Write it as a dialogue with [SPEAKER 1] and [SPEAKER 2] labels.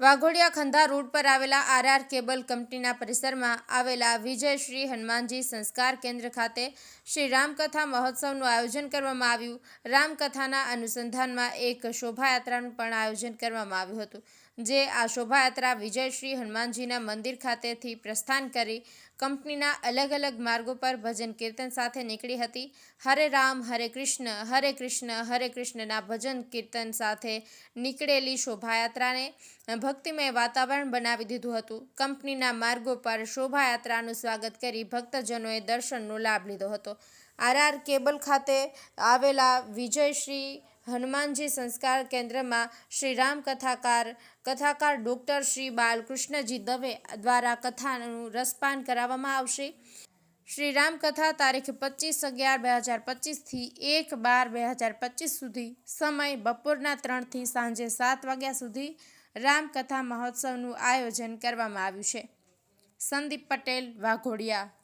[SPEAKER 1] Waghodia ખંધા road પર આવેલા RR cable કંપનીના પરિસરમાં આવેલા વિજય શ્રી હનુમાનજી સંસ્કાર કેન્દ્ર ખાતે શ્રી રામકથા મહોત્સવનું આયોજન કરવામાં આવ્યું. રામકથાના અનુસંધાનમાં એક શોભાયાત્રાનું પણ આયોજન કરવામાં આવ્યું હતું, જે આ શોભાયાત્રા વિજય શ્રી હનુમાનજીના મંદિર ખાતેથી પ્રસ્થાન કરી કંપનીના અલગ અલગ માર્ગો પર ભજન કીર્તન સાથે નીકળી હતી. હરે રામ, હરે કૃષ્ણ હરે કૃષ્ણ, હરે કૃષ્ણના ભજન કીર્તન સાથે નીકળેલી શોભાયાત્રાને ભક્તિમય વાતાવરણ બનાવી દીધું હતું. કંપનીના માર્ગો પર શોભાયાત્રાનું સ્વાગત કરી ભક્તજનોએ દર્શનનો લાભ લીધો હતો. આરઆર કેબલ ખાતે આવેલા વિજય શ્રી હનુમાનજી સંસ્કાર કેન્દ્રમાં શ્રી રામ કથાકાર કથાકાર ડૉક્ટર શ્રી બાલકૃષ્ણજી દવે દ્વારા કથાનું રસપાન કરાવવામાં આવશે. શ્રી રામકથા તારીખ પચીસ અગિયાર બે હજાર પચીસથી એક બાર બે હજાર પચીસ સુધી, સમય બપોરના ત્રણથી સાંજે સાત વાગ્યા સુધી રામકથા મહોત્સવનું આયોજન કરવામાં આવ્યું છે. સંદીપ પટેલ, વાઘોડિયા.